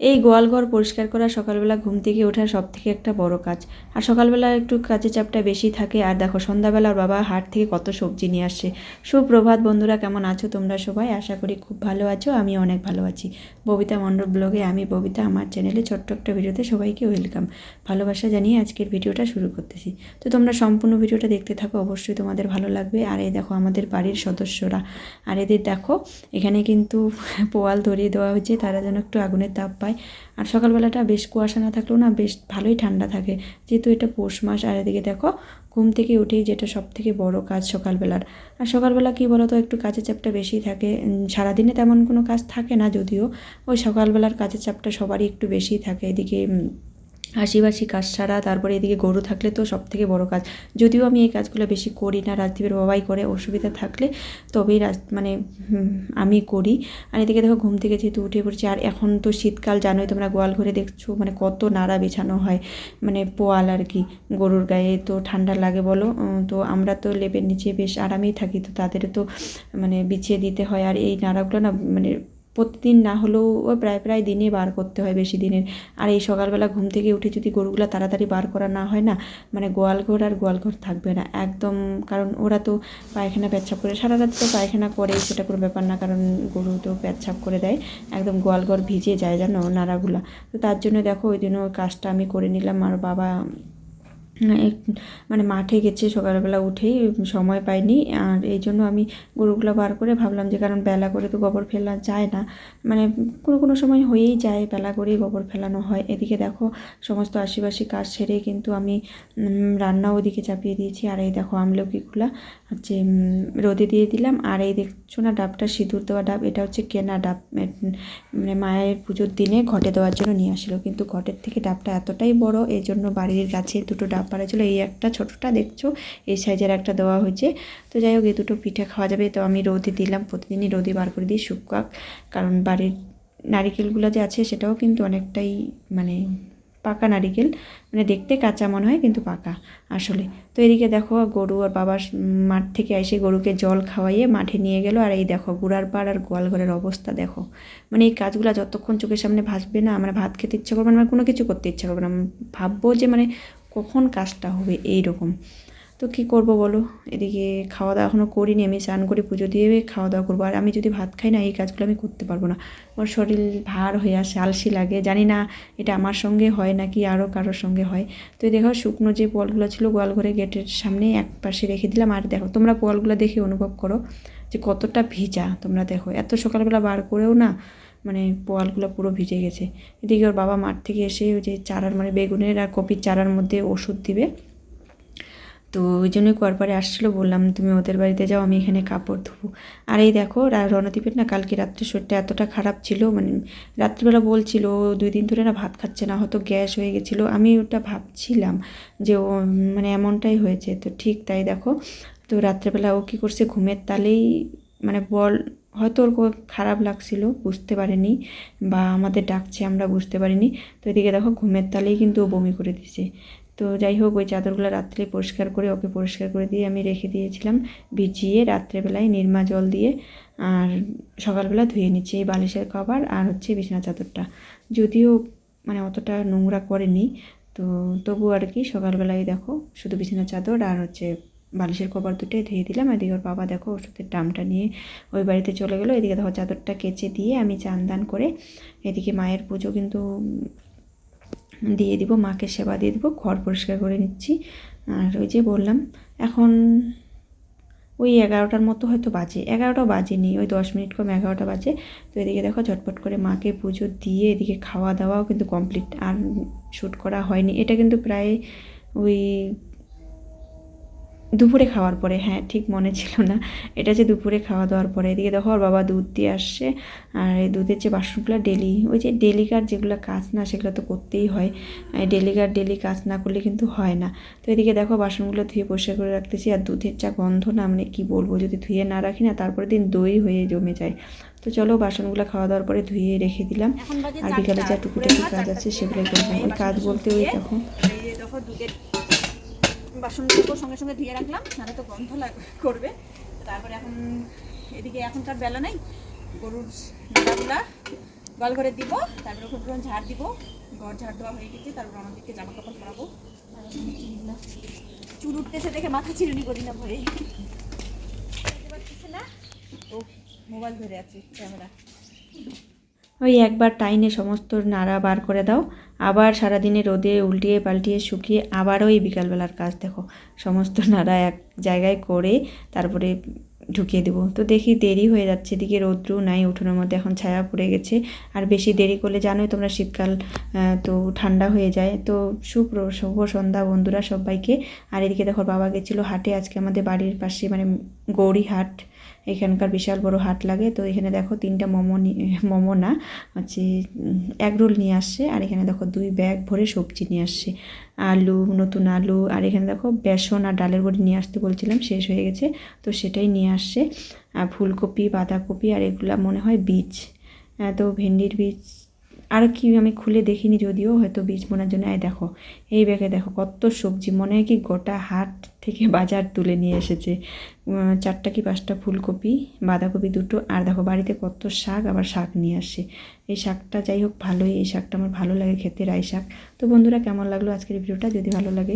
এই গোয়ালঘর পরিষ্কার করা সকালবেলা ঘুম থেকে ওঠার সব থেকে একটা বড় কাজ। আর সকালবেলা একটু কাজের চাপটা বেশি থাকে। আর দেখো সন্ধ্যাবেলা ওর বাবা হাট থেকে কত সবজি নিয়ে আসছে সুপ্রভাত বন্ধুরা, কেমন আছো তোমরা সবাই? আশা করি খুব ভালো আছো আমি অনেক ভালো আছি। ববিতা মণ্ডল ব্লগে আমি, ববিতা, আমার চ্যানেলে ছোট্ট একটা ভিডিওতে সবাইকে ওয়েলকাম। ভালোবাসা জানিয়ে আজকের ভিডিওটা শুরু করতেছি। তো তোমরা সম্পূর্ণ ভিডিওটা দেখতে থাকো, অবশ্যই তোমাদের ভালো লাগবে। আর এই দেখো, আমাদের বাড়ির সদস্যরা। আর এদের দেখো, এখানে কিন্তু পোয়াল ধরিয়ে দেওয়া হয়েছে, তারা যেন একটু আগুনের তাপ পায় আর সকালবেলাটা বেশ কুয়াশা না থাকলেও না বেশ ভালোই ঠান্ডা থাকে। যেহেতু এটা পৌষ মাস, আর এদিকে দেখো, ঘুম থেকে উঠেই যেটা সব থেকে বড় কাজ সকালবেলার। আর সকালবেলা কী বলতো, একটু কাজের চাপটা বেশি থাকে। সারাদিনে তেমন কোনো কাজ থাকে না যদিও, ওই সকালবেলার কাজের চাপটা সবারই একটু বেশি থাকে। এদিকে হাসিবাসি কাজ ছাড়া তারপরে এদিকে গরু থাকলে তো সব থেকে বড় কাজ। যদিও আমি এই কাজগুলো বেশি করি না, রাজদীপের বাবাই করে অসুবিধা থাকলে তবেই রাজ মানে আমি করি। আর এদিকে দেখো ঘুম থেকে যেহেতু উঠে পড়ছি, আর এখন তো শীতকাল, জানোই তোমরা গোয়াল ঘরে দেখছ মানে কত নাড়া বিছানো হয় মানে পোয়াল আর কি গরুর গায়ে, তো ঠান্ডা লাগে বলো। তো আমরা তো লেপের নিচে বেশ আরামেই থাকি, তো তাদের তো মানে বিছিয়ে দিতে হয়। আর এই নাড়াগুলো না মানে প্রতিদিন না হলেও প্রায় প্রায় দিনে বার করতে হয় বেশি দিনের। আর এই সকালবেলা ঘুম থেকে উঠে যদি গরুগুলো তাড়াতাড়ি বার করা না হয় না মানে গোয়াল ঘর আর গোয়াল ঘর থাকবে না। একদম কারণ ওরা তো পায়খানা পেচ্ছাপ করে সারা রাত তো পায়খানা করে সেটা কোনো ব্যাপার না, কারণ গরু তো পেচ্ছাপ করে দেয়। একদম গোয়াল ঘর ভিজে যায় জানো নাড়াগুলা। তো তার জন্য দেখো ওই দিনও কাজটা আমি করে নিলাম। আর বাবা মানে মাঠে গেছে সকালবেলা উঠেই সময় পাইনি। আর এই জন্য আমি গরুগুলো বার করে ভাবলাম যে কারণ বেলা করে তো গোবর ফেলা যায় না। মানে কোনো কোনো সময় হয়েই যায় বেলা করেই গোবর ফেলানো হয়। এদিকে দেখো সমস্ত আশিপাশি কাজ সেরে কিন্তু আমি উম, রান্নাও ওদিকে চাপিয়ে দিয়েছি। আর এই দেখো আমলকিগুলা হচ্ছে রোদে দিয়ে দিলাম। আর এই দেখছ না ডাবটা সিঁদুর দেওয়া ডাব এটা হচ্ছে কেনা ডাব। মানে মায়ের পুজোর দিনে ঘটে দেওয়ার জন্য নিয়ে আসলো। কিন্তু ঘটের থেকে ডাবটা এতটাই বড় এই জন্য বাড়ির গাছে দুটো ডাব পাড়া ছিল এই একটা ছোটোটা দেখছ, এই সাইজের একটা দেওয়া হয়েছে। তো যাই হোক, এই দুটো পিঠে খাওয়া যাবে। তো আমি রোদে দিলাম, প্রতিদিনই রোদে বার করে দিই শুকাক কারণ বাড়ির নারিকেলগুলো যে আছে, সেটাও কিন্তু অনেকটাই মানে পাকা নারিকেল। মানে দেখতে কাঁচা মনে হয়, কিন্তু পাকা আসলে। তো এদিকে দেখো, গরু আর বাবার মাঠ থেকে এসে গরুকে জল খাওয়াইয়ে মাঠে নিয়ে গেল। আর এই দেখো, গুড়ার পাড় আর গোয়াল ঘরের অবস্থা দেখো। মানে এই কাজগুলো যতক্ষণ চোখের সামনে ভাসবে না আমার ভাত খেতে ইচ্ছা করবে না আমার কোনো কিছু করতে ইচ্ছা করবে না। ভাববো যে মানে কখন কাজটা হবে এই রকম তো কী করব বলো? এদিকে খাওয়া দাওয়া এখনও করিনি, আমি স্নান করে পুজো দিয়ে খাওয়া দাওয়া করব। আর আমি যদি ভাত খাই না, এই কাজগুলো আমি করতে পারব না। আমার শরীর ভার হয়ে আসে, আলসি লাগে। জানি না এটা আমার সঙ্গে হয় নাকি আরও কারোর সঙ্গে হয়। তো দেখো, শুকনো যে পোয়ালগুলো ছিল গোয়ালঘরে গেটের সামনে এক পাশে রেখে দিলাম। আর দেখো, তোমরা পোয়ালগুলো দেখে অনুভব করো যে কতটা ভিজা। তোমরা দেখো, এত সকালবেলা বার করেও না মানে পোয়ালগুলো পুরো ভিজে গেছে। এদিকে ওর বাবা মাঠ থেকে এসে ওই যে চারার মানে বেগুনের আর কপির চারার মধ্যে ওষুধ দিবে। তো ওই জন্যই কুয়ারপাড়ে আসছিল, বললাম, তুমি ওদের বাড়িতে যাও, আমি এখানে কাপড় ধোবো। আর এই দেখো রণদীপের না কালকে রাত্রে শরীরটা এতটা খারাপ ছিল মানে রাত্রিবেলা বলছিল, দুই দিন ধরে না ভাত খাচ্ছে না, হয়তো গ্যাস হয়ে গেছিল। আমি ওটা ভাবছিলাম যে ও মানে এমনটাই হয়েছে। তো ঠিক তাই দেখো, তো রাত্রেবেলা ও কী করছে, ঘুমের তালেই মানে বল হয়তো ওর খারাপ লাগছিল, বুঝতে পারেনি বা আমাদের ডাকছে, আমরা বুঝতে পারিনি। তো এদিকে দেখো ঘুমের তালেই কিন্তু ও বমি করে দিছে তো যাই হোক, ওই চাদরগুলো রাত্রে পরিষ্কার করে ওকে পরিষ্কার করে দিয়ে আমি রেখে দিয়েছিলাম, ভিজিয়ে রাত্রেবেলায় নির্মা জল দিয়ে আর সকালবেলা ধুয়ে নিচ্ছি এই বালিশের কভার আর হচ্ছে বিছানা চাদরটা। যদিও মানে অতটা নোংরা করেনি, তো তবু আর কি সকালবেলায় দেখো শুধু বিছানা চাদর আর হচ্ছে বালিশের কভার দুটোই ধুয়ে দিলাম। এদিকে ওর বাবা দেখো ওষুধের দামটা নিয়ে ওই বাড়িতে চলে গেলো। এদিকে দেখো চাদরটা কেচে দিয়ে আমি চান দান করে এদিকে মায়ের পুজো কিন্তু দিয়ে দিব, মাকে সেবা দিয়ে দিব, ঘর পরিষ্কার করে নিচ্ছি। আর ওই যে বললাম, এখন ওই এগারোটার মতো হয়তো বাজে, এগারোটাও বাজেনি, ওই দশ মিনিট কম এগারোটা বাজে। তো এদিকে দেখো ঝটপট করে মাকে পুজো দিয়ে এদিকে খাওয়া দাওয়াও কিন্তু কমপ্লিট আর শ্যুট করা হয়নি। এটা কিন্তু প্রায় ওই দুপুরে খাওয়ার পরে হ্যাঁ ঠিক মনে ছিল না। এটা যে দুপুরে খাওয়া দাওয়ার পরে এদিকে দেখো ওর বাবা দুধ দিয়ে আসছে। আর এই দুধের যে বাসনগুলো ডেলি ওই যে ডেলিকার যেগুলো কাজ না সেগুলো তো করতেই হয়। ডেলিকার ডেলি কাজ না করলে কিন্তু হয় না। তো এদিকে দেখো বাসনগুলো ধুয়ে পরিষ্কার করে রাখতেছি। আর দুধের যা গন্ধ না মানে কি বলব যদি ধুয়ে না রাখি না তারপরে দিন দই হয়ে জমে যায়। তো চলো বাসনগুলো খাওয়া দাওয়ার পরে ধুয়ে রেখে দিলাম। আর বিকালে যা। টুকুটাকি কাজ আছে সেগুলো ওই কাজ বলতে ওই দেখো। দেখো দুধের বাসনগুলো সঙ্গে সঙ্গে ধুয়ে রাখলাম নাহলে তো গন্ধ করবে। তারপরে এখন এদিকে এখন তার বেলা নেই গরুর নাড়াগুলা গোয়াল ঘরে দিব তারপরে ওখানে পুরো ঝাড় দিব ঘর ঝাড় দেওয়া হয়ে গেছে তারপর আমাদেরকে জামা কাপড় পরাবো। চুল উঠতেছে দেখে মাথা চিরুনি করি না পাচ্ছিস না। ও মোবাইল ধরে আছে ক্যামেরা। ওই একবার টাইনে সমস্ত নাড়া বার করে দাও। আবার সারাদিনে রোদে উল্টিয়ে পাল্টিয়ে শুকিয়ে আবার ওই বিকালবেলার কাজ দেখো। সমস্ত নাড়া এক জায়গায় করে তারপরে ঢুকিয়ে দেবো। তো দেখি দেরি হয়ে যাচ্ছে, এদিকে রৌদ্র নাই, উঠোনের মধ্যে এখন ছায়া পড়ে গেছে। আর বেশি দেরি করলে জানোই তোমরা শীতকাল তো ঠান্ডা হয়ে যায়। তো সুপ্র শুভ সন্ধ্যা বন্ধুরা সবাইকে। আর এদিকে দেখো বাবা গেছিল হাটে, আজকে আমাদের বাড়ির পাশে মানে গৌরী হাট এখানকার বিশাল বড় হাট লাগে। তো এখানে দেখো তিনটা মোমো মোমো না, হচ্ছে এক রোল নিয়ে আসছে। আর এখানে দেখো দুই ব্যাগ ভরে সবজি নিয়ে আসছে। আলু, নতুন আলু, আর এখানে দেখো বেসন আর ডালের বড়ি নিয়ে আসতে বলছিলাম, শেষ হয়ে গেছে। তো সেটাই নিয়ে আসছে। আর ফুলকপি, বাঁধাকপি, আর এগুলা মনে হয় বীজ। তো ভেন্ডির বীজ আর কি আমি খুলে দেখিনি যদিও, হয়তো বীজ বোনার জন্য। আয় দেখো, এই ব্যাগে দেখো কত সবজি, মনে হয় কি গোটা হাট থেকে বাজার তুলে নিয়ে এসেছে। চারটা কি পাঁচটা ফুলকপি, বাঁধাকপি দুটো, আর দেখো বাড়িতে কত শাক, আবার শাক নিয়ে আসে। এই শাকটা যাই হোক ভালোই, এই শাকটা আমার ভালো লাগে খেতে রায় শাক। তো বন্ধুরা, কেমন লাগল আজকের ভিডিওটা? যদি ভালো লাগে